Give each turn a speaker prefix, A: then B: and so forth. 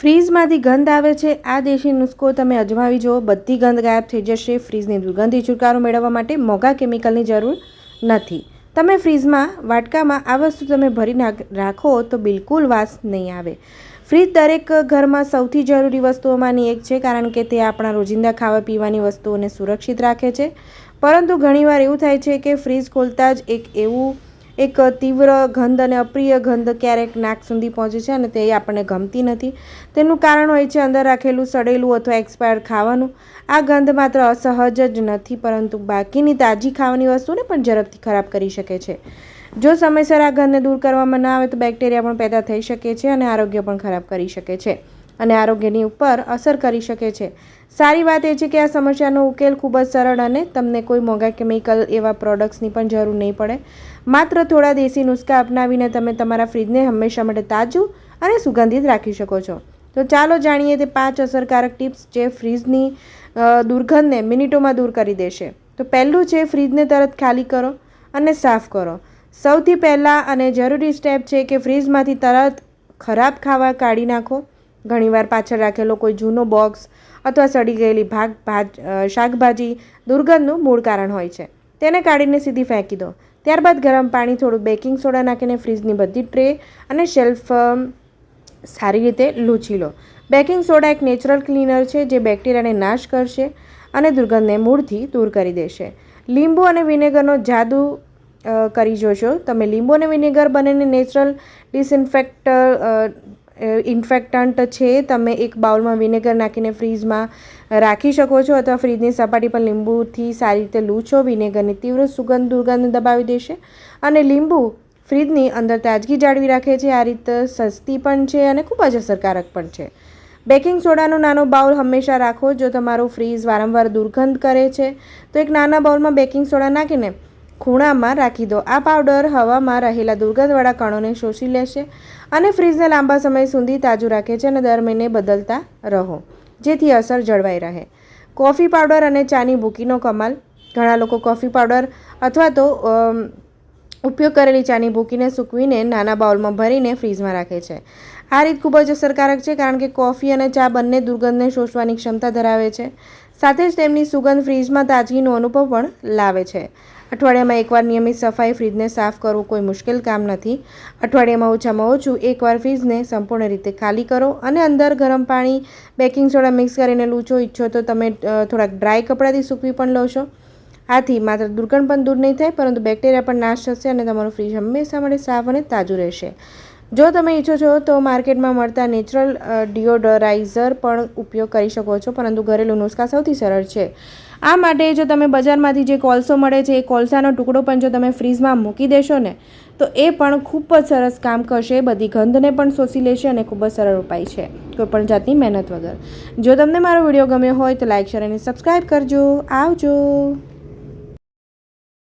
A: ફ્રીઝમાંથી ગંધ આવે છે. આ દેશી નુસ્ખો તમે અજમાવી જુઓ. બધી ગંધ ગાયબ થઈ જશે. ફ્રીજની દુર્ગંધી છુટકારો મેળવવા માટે મોંઘા કેમિકલની જરૂર નથી. તમે ફ્રીજમાં વાટકામાં આ વસ્તુ તમે ભરી નાખ રાખો તો બિલકુલ વાસ નહીં આવે. ફ્રીજ દરેક ઘરમાં સૌથી જરૂરી વસ્તુઓમાંની એક છે, કારણ કે તે આપણા રોજિંદા ખાવા પીવાની વસ્તુઓને સુરક્ષિત રાખે છે. પરંતુ ઘણીવાર એવું થાય છે કે ફ્રીજ ખોલતા જ એક એવું એક તીવ્ર ગંધ અને અપ્રિય ગંધ ક્યારેક નાક સુધી પહોંચે છે અને તે આપણને ગમતી નથી. તેનું કારણ હોય છે અંદર રાખેલું સડેલું અથવા એક્સપાયર્ડ ખાવાનું. આ ગંધ માત્ર અસહજ જ નથી, પરંતુ બાકીની તાજી ખાવાની વસ્તુને પણ ઝડપથી ખરાબ કરી શકે છે. જો સમયસર આ ગંધને દૂર કરવામાં ન આવે તો બેક્ટેરિયા પણ પેદા થઈ શકે છે અને આરોગ્ય પણ ખરાબ કરી શકે છે. અને આરોગ્યની ઉપર અસર કરી શકે છે. સારી વાત એ છે કે આ સમસ્યાનો ઉકેલ ખૂબ જ સરળ અને તમને કોઈ મોંઘા કેમિકલ એવા પ્રોડક્ટ્સની પણ જરૂર નહીં પડે. માત્ર થોડા દેશી નુસ્ખા અપનાવીને તમે તમારા ફ્રીજને હંમેશા માટે તાજું અને સુગંધિત રાખી શકો છો. તો ચાલો જાણીએ તે પાંચ અસરકારક ટિપ્સ જે ફ્રીજની દુર્ગંધને મિનિટોમાં દૂર કરી દેશે. તો પહેલું છે ફ્રીજને તરત ખાલી કરો અને સાફ કરો. સૌથી પહેલાં અને જરૂરી સ્ટેપ છે કે ફ્રીજમાંથી તરત ખરાબ ખાવા કાઢી નાખો. ઘણીવાર પાછળ રાખેલો કોઈ જૂનો બોક્સ અથવા સડી ગયેલી ભાગ, ભાજ શાકભાજી દુર્ગંધનું મૂળ કારણ હોય છે. તેને કાઢીને સીધી ફેંકી દો. ત્યારબાદ ગરમ પાણી થોડું બેકિંગ સોડા નાખીને ફ્રીજની બધી ટ્રે અને શેલ્ફ સારી રીતે લૂછી લો. બેકિંગ સોડા એક નેચરલ ક્લીનર છે જે બેક્ટેરિયાને નાશ કરશે અને દુર્ગંધને મૂળથી દૂર કરી દેશે. લીંબુ અને વિનેગરનો જાદુ કરી જોશો. તમે લીંબુ અને વિનેગર બંનેને નેચરલ ડિસઇન્ફેક્ટ ઇન્ફેક્ટન્ટ છે, તમે એક બાઉલમાં વિનેગર નાખીને ફ્રીજમાં રાખી શકો છો અથવા ફ્રીજની સપાટી પર લીંબુથી સારી રીતે લૂછો, વિનેગરની તીવ્ર સુગંધ દુર્ગંધ દબાવી દેશે અને લીંબુ ફ્રીજની અંદર તાજગી જાળવી રાખે છે. આ રીત સસ્તી પણ છે અને ખૂબ જ અસરકારક પણ છે. બેકિંગ સોડાનો નાનો બાઉલ હંમેશા રાખો. જો તમારું ફ્રીજ વારંવાર દુર્ગંધ કરે છે, તો એક નાના બાઉલમાં બેકિંગ સોડા નાખીને ખૂણામાં રાખી દો. આ પાવડર હવામાં રહેલા દુર્ગંધવાળા કણોને શોષી લેશે અને ફ્રીજને લાંબા સમય સુધી તાજું રાખે છે અને દર મહિને બદલતા રહો, જેથી અસર જળવાઈ રહે. કોફી પાવડર અને ચાની ભૂકીનો કમાલ. ઘણા લોકો કોફી પાવડર અથવા તો ઉપયોગ કરેલી ચાની ભૂકીને સૂકવીને નાના બાઉલમાં ભરીને ફ્રીઝમાં રાખે છે. આ રીત ખૂબ જ અસરકારક છે કારણ કે કોફી અને ચા બંને દુર્ગંધને શોષવાની ક્ષમતા ધરાવે છે. સાથે જ તેમની સુગંધ ફ્રીજમાં તાજગીનો અનુભવ પણ લાવે છે. અઠવાડિયામાં એકવાર નિયમિત સફાઈ ફ્રીજને સાફ કરવું કોઈ મુશ્કેલ કામ નથી. અઠવાડિયામાં ઓછામાં ઓછું એકવાર ફ્રીજને સંપૂર્ણ રીતે ખાલી કરો અને અંદર ગરમ પાણી, બેકિંગ સોડા મિક્સ કરીને લૂછો ઈચ્છો તો તમે થોડાક ડ્રાય કપડાંથી સૂકવી પણ લો છો. આથી માત્ર દુર્ગંધ પણ દૂર નહીં થાય, પરંતુ બેક્ટેરિયા પણ નાશ થશે અને તમારું ફ્રીજ હંમેશા માટે સાફ અને તાજું રહેશે. જો તમે ઈચ્છો છો તો માર્કેટમાં મળતા નેચરલ ડિયોડરાઇઝર પણ ઉપયોગ કરી શકો છો, પરંતુ ઘરેલું નુસ્ખા સૌથી સરળ છે. આ માટે જો તમે બજારમાંથી જે કોલસો મળે છે, એ કોલસાનો ટુકડો પણ જો તમે ફ્રીઝમાં મૂકી દેશો ને, તો એ પણ ખૂબ જ સરસ કામ કરશે, બધી ગંધને પણ શોષી લેશે અને ખૂબ જ સરળ ઉપાય છે, કોઈપણ જાતની મહેનત વગર. જો તમને મારો વીડિયો ગમ્યો હોય તો લાઇક શેર અને સબસ્ક્રાઈબ કરજો. આવજો.